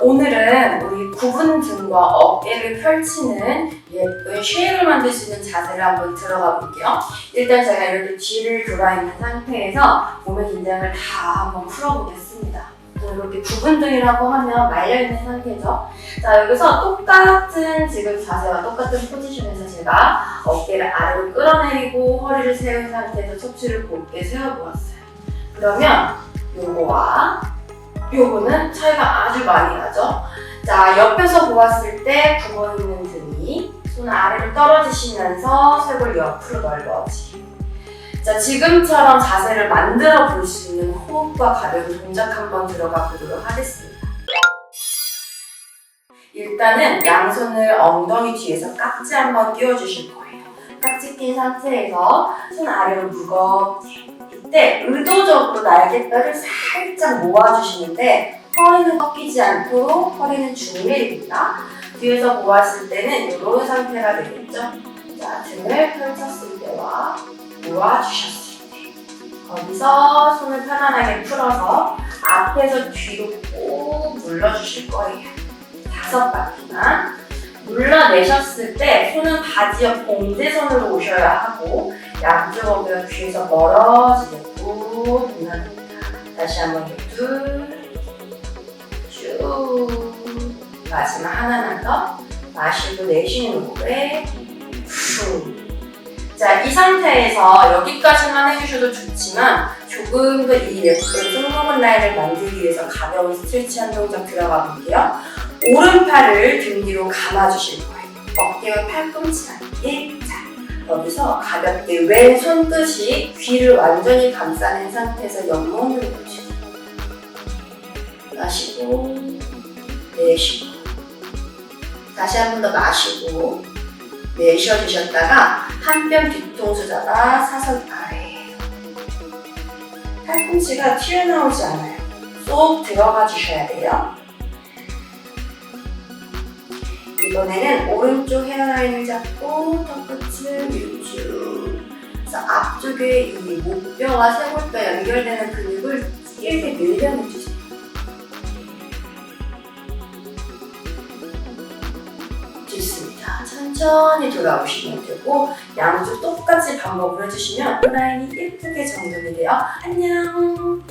오늘은 우리 구분 등과 어깨를 펼치는 예쁜 쉐입을 만들 수 있는 자세를 한번 들어가 볼게요. 일단 제가 이렇게 뒤를 돌아 있는 상태에서 몸의 긴장을 다 한번 풀어보겠습니다. 또 이렇게 구분 등이라고 하면 말려 있는 상태죠. 자 여기서 똑같은 지금 자세와 똑같은 포지션에서 제가 어깨를 아래로 끌어내리고 허리를 세운 상태에서 척추를 곧게 세워보았어요. 그러면 요거와 요거는 차이가 아주 많이 나죠. 자, 옆에서 보았을 때 굽어 있는 등이 손 아래로 떨어지시면서 쇄골 옆으로 넓어지기. 자, 지금처럼 자세를 만들어 볼 수 있는 호흡과 가벼운 동작 한번 들어가 보도록 하겠습니다. 일단은 양손을 엉덩이 뒤에서 깍지 한번 끼워주실 거예요. 깍지 낀 상태에서 손 아래로 무겁게 이때 의도적으로 날개뼈를 살짝 모아주시는데 허리는 꺾이지 않도록 허리는 중립입니다. 뒤에서 모았을 때는 이런 상태가 되겠죠. 자, 등을 펼쳤을 때와 모아주셨을 때 거기서 손을 편안하게 풀어서 앞에서 뒤로 꾹 눌러주실 거예요. 다섯 바퀴만 눌러내셨을 때 손은 바지 옆 공대선으로 오셔야 하고 양쪽 어깨가 귀에서 꾹 눌러줍니다. 다시 한번 둘쭉 마지막 하나만 더 마시고 내쉬는 호흡에 후. 자, 이 상태에서 여기까지만 해주셔도 좋지만 조금 더 이 예쁜 승모근 라인을 만들기 위해서 가벼운 스트레치 한 동작 들어가 볼게요. 오른팔을 등 뒤로 감아주실 거예요. 어깨와 팔꿈치 사이에 자, 여기서 가볍게 왼손 끝이 귀를 완전히 감싸낸 상태에서 옆몸을 보시고 마시고 내쉬고 다시 한 번 더 마시고 내쉬어 주셨다가 한뼘 뒤통수 잡아 사선 아래에요 팔꿈치가 튀어나오지 않아요. 쏙 들어가 주셔야 돼요. 이번에는 오른쪽 헤어라인을 잡고 턱끝을 위로 그래서 앞쪽에 이 목뼈와 쇄골뼈 연결되는 근육을 길게 늘려내주세요. 천천히 돌아오시면 되고 양쪽 똑같이 반복을 해주시면 라인이 예쁘게 정돈이 돼요. 안녕!